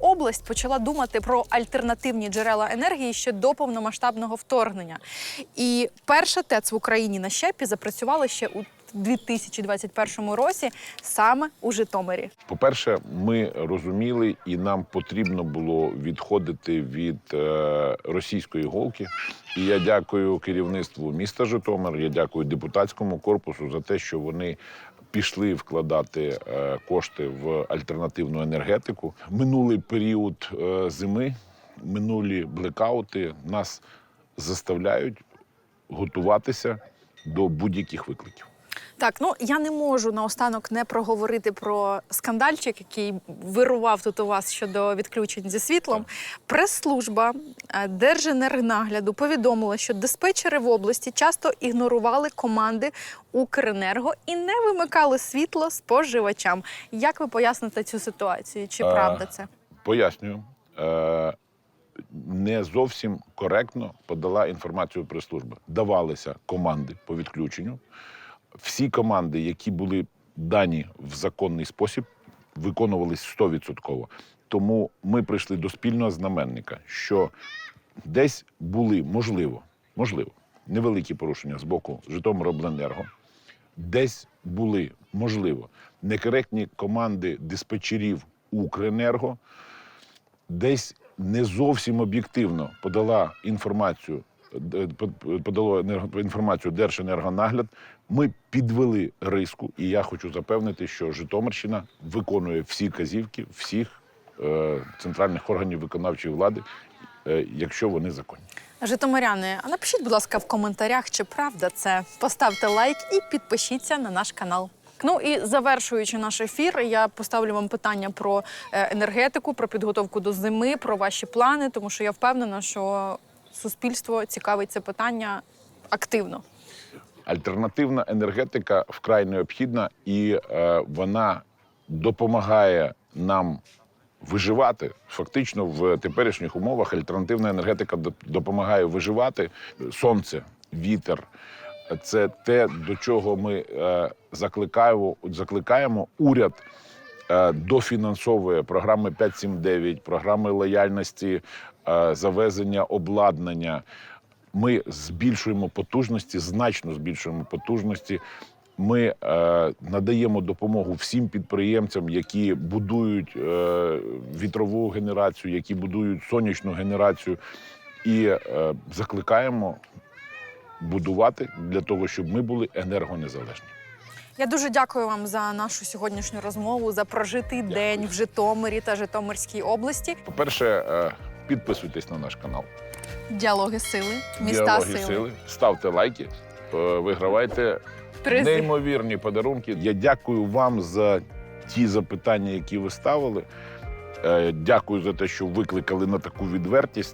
область почала думати про альтернативні джерела енергії ще до повномасштабного вторгнення. І перша ТЕЦ в Україні на щепі запрацювала ще у 2021 році саме у Житомирі. По-перше, ми розуміли, і нам потрібно було відходити від е, російської голки. І я дякую керівництву міста Житомир. Я дякую депутатському корпусу за те, що вони пішли вкладати е, кошти в альтернативну енергетику. Минулий період е, зими, минулі блекаути нас заставляють готуватися до будь-яких викликів. Так, ну я не можу наостанок не проговорити про скандальчик, який вирував тут у вас щодо відключень зі світлом. Прес-служба е, Держенергнагляду повідомила, що диспетчери в області часто ігнорували команди Укренерго і не вимикали світло споживачам. Як ви поясните цю ситуацію? Чи Е, правда це? Пояснюю. Е, не зовсім коректно подала інформацію прес-служба. Давалися команди по відключенню. Всі команди, які були дані в законний спосіб, виконувались 100%. Тому ми прийшли до спільного знаменника, що десь були, можливо, можливо, невеликі порушення з боку Житомиробленерго, десь були, можливо, некоректні команди диспетчерів Укренерго, десь не зовсім об'єктивно подала інформацію, подало інформацію Держенергонагляд. Ми підвели риску, і я хочу запевнити, що Житомирщина виконує всі казівки всіх е, центральних органів виконавчої влади, е, якщо вони законні. Житомиряни, а напишіть, будь ласка, в коментарях, чи правда це. Поставте лайк і підпишіться на наш канал. Ну і завершуючи наш ефір, я поставлю вам питання про е, енергетику, про підготовку до зими, про ваші плани, тому що я впевнена, що суспільство цікавить це питання активно. Альтернативна енергетика вкрай необхідна, і е, вона допомагає нам виживати. Фактично, в теперішніх умовах альтернативна енергетика допомагає виживати. Сонце, вітер це те, до чого ми е, закликаємо, закликаємо уряд. Е, Дофінансовує програми 579, програми лояльності, е, завезення обладнання. Ми збільшуємо потужності, значно збільшуємо потужності. Ми е, надаємо допомогу всім підприємцям, які будують е, вітрову генерацію, які будують сонячну генерацію, і е, закликаємо будувати для того, щоб ми були енергонезалежні. Я дуже дякую вам за нашу сьогоднішню розмову, за прожитий день в Житомирі та Житомирській області. По-перше, е, підписуйтесь на наш канал. Діалоги сили, міста Діалоги сили. сили. Ставте лайки, е, вигравайте Призи. неймовірні подарунки. Я дякую вам за ті запитання, які ви ставили. Е, Дякую за те, що викликали на таку відвертість.